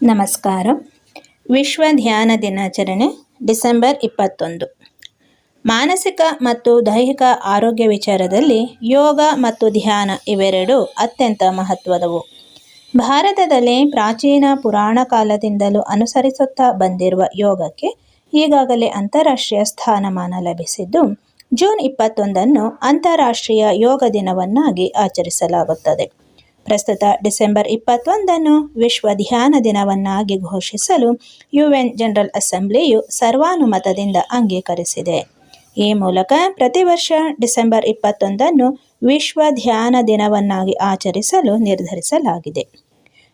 ನಮಸ್ಕಾರ. ವಿಶ್ವ ಧ್ಯಾನ ದಿನಾಚರಣೆ, ಡಿಸೆಂಬರ್ ಇಪ್ಪತ್ತೊಂದು. ಮಾನಸಿಕ ಮತ್ತು ದೈಹಿಕ ಆರೋಗ್ಯ ವಿಚಾರದಲ್ಲಿ ಯೋಗ ಮತ್ತು ಧ್ಯಾನ ಇವೆರಡು ಅತ್ಯಂತ ಮಹತ್ವದವು. ಭಾರತದಲ್ಲಿ ಪ್ರಾಚೀನ ಪುರಾಣ ಕಾಲದಿಂದಲೂ ಅನುಸರಿಸುತ್ತಾ ಬಂದಿರುವ ಯೋಗಕ್ಕೆ ಈಗಾಗಲೇ ಅಂತಾರಾಷ್ಟ್ರೀಯ ಸ್ಥಾನಮಾನ ಲಭಿಸಿದ್ದು, ಜೂನ್ ಇಪ್ಪತ್ತೊಂದನ್ನು ಅಂತಾರಾಷ್ಟ್ರೀಯ ಯೋಗ ದಿನವನ್ನಾಗಿ ಆಚರಿಸಲಾಗುತ್ತದೆ. ಪ್ರಸ್ತುತ ಡಿಸೆಂಬರ್ ಇಪ್ಪತ್ತೊಂದನ್ನು ವಿಶ್ವ ಧ್ಯಾನ ದಿನವನ್ನಾಗಿ ಘೋಷಿಸಲು ಯುಎನ್ ಜನರಲ್ ಅಸೆಂಬ್ಲಿಯು ಸರ್ವಾನುಮತದಿಂದ ಅಂಗೀಕರಿಸಿದೆ. ಈ ಮೂಲಕ ಪ್ರತಿ ವರ್ಷ ಡಿಸೆಂಬರ್ ಇಪ್ಪತ್ತೊಂದನ್ನು ವಿಶ್ವ ಧ್ಯಾನ ದಿನವನ್ನಾಗಿ ಆಚರಿಸಲು ನಿರ್ಧರಿಸಲಾಗಿದೆ.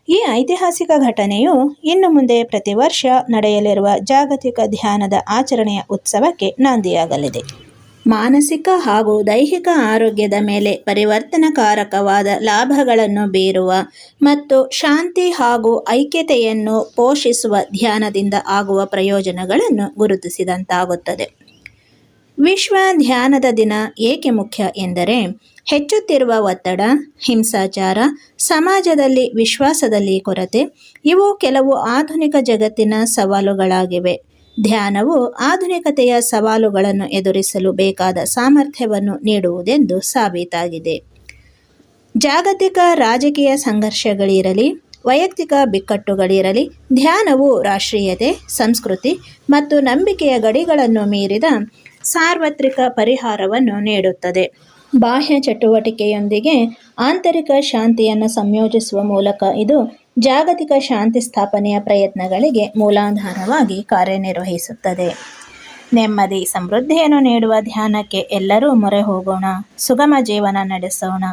ಈ ಐತಿಹಾಸಿಕ ಘಟನೆಯು ಇನ್ನು ಮುಂದೆ ಪ್ರತಿ ವರ್ಷ ನಡೆಯಲಿರುವ ಜಾಗತಿಕ ಧ್ಯಾನದ ಆಚರಣೆಯ ಉತ್ಸವಕ್ಕೆ ನಾಂದಿಯಾಗಲಿದೆ. ಮಾನಸಿಕ ಹಾಗೂ ದೈಹಿಕ ಆರೋಗ್ಯದ ಮೇಲೆ ಪರಿವರ್ತನಕಾರಕವಾದ ಲಾಭಗಳನ್ನು ಬೀರುವ ಮತ್ತು ಶಾಂತಿ ಹಾಗೂ ಐಕ್ಯತೆಯನ್ನು ಪೋಷಿಸುವ ಧ್ಯಾನದಿಂದ ಆಗುವ ಪ್ರಯೋಜನಗಳನ್ನು ಗುರುತಿಸಿದಂತಾಗುತ್ತದೆ. ವಿಶ್ವ ಧ್ಯಾನದ ದಿನ ಏಕೆ ಮುಖ್ಯ ಎಂದರೆ, ಹೆಚ್ಚುತ್ತಿರುವ ಒತ್ತಡ, ಹಿಂಸಾಚಾರ, ಸಮಾಜದಲ್ಲಿ ವಿಶ್ವಾಸದಲ್ಲಿ ಕೊರತೆ, ಇವು ಕೆಲವು ಆಧುನಿಕ ಜಗತ್ತಿನ ಸವಾಲುಗಳಾಗಿವೆ. ಧ್ಯಾನವು ಆಧುನಿಕತೆಯ ಸವಾಲುಗಳನ್ನು ಎದುರಿಸಲು ಬೇಕಾದ ಸಾಮರ್ಥ್ಯವನ್ನು ನೀಡುವುದೆಂದು ಸಾಬೀತಾಗಿದೆ. ಜಾಗತಿಕ ರಾಜಕೀಯ ಸಂಘರ್ಷಗಳಿರಲಿ, ವೈಯಕ್ತಿಕ ಬಿಕ್ಕಟ್ಟುಗಳಿರಲಿ, ಧ್ಯಾನವು ರಾಷ್ಟ್ರೀಯತೆ, ಸಂಸ್ಕೃತಿ ಮತ್ತು ನಂಬಿಕೆಯ ಗಡಿಗಳನ್ನು ಮೀರಿದ ಸಾರ್ವತ್ರಿಕ ಪರಿಹಾರವನ್ನು ನೀಡುತ್ತದೆ. ಬಾಹ್ಯ ಚಟುವಟಿಕೆಯೊಂದಿಗೆ ಆಂತರಿಕ ಶಾಂತಿಯನ್ನು ಸಂಯೋಜಿಸುವ ಮೂಲಕ ಇದು ಜಾಗತಿಕ ಶಾಂತಿ ಸ್ಥಾಪನೆಯ ಪ್ರಯತ್ನಗಳಿಗೆ ಮೂಲಾಧಾರವಾಗಿ ಕಾರ್ಯನಿರ್ವಹಿಸುತ್ತದೆ. ನೆಮ್ಮದಿ, ಸಮೃದ್ಧಿಯನ್ನು ನೀಡುವ ಧ್ಯಾನಕ್ಕೆ ಎಲ್ಲರೂ ಮೊರೆ ಹೋಗೋಣ, ಸುಗಮ ಜೀವನ ನಡೆಸೋಣ,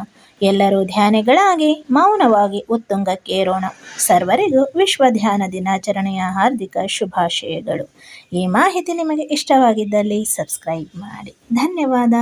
ಎಲ್ಲರೂ ಧ್ಯಾನಿಗಳಾಗಿ, ಮೌನವಾಗಿ ಉತ್ತುಂಗಕ್ಕೇರೋಣ ಸರ್ವರಿಗೂ ವಿಶ್ವ ಧ್ಯಾನ ದಿನಾಚರಣೆಯ ಹಾರ್ದಿಕ ಶುಭಾಶಯಗಳು. ಈ ಮಾಹಿತಿ ನಿಮಗೆ ಇಷ್ಟವಾಗಿದ್ದಲ್ಲಿ ಸಬ್ಸ್ಕ್ರೈಬ್ ಮಾಡಿ. ಧನ್ಯವಾದ.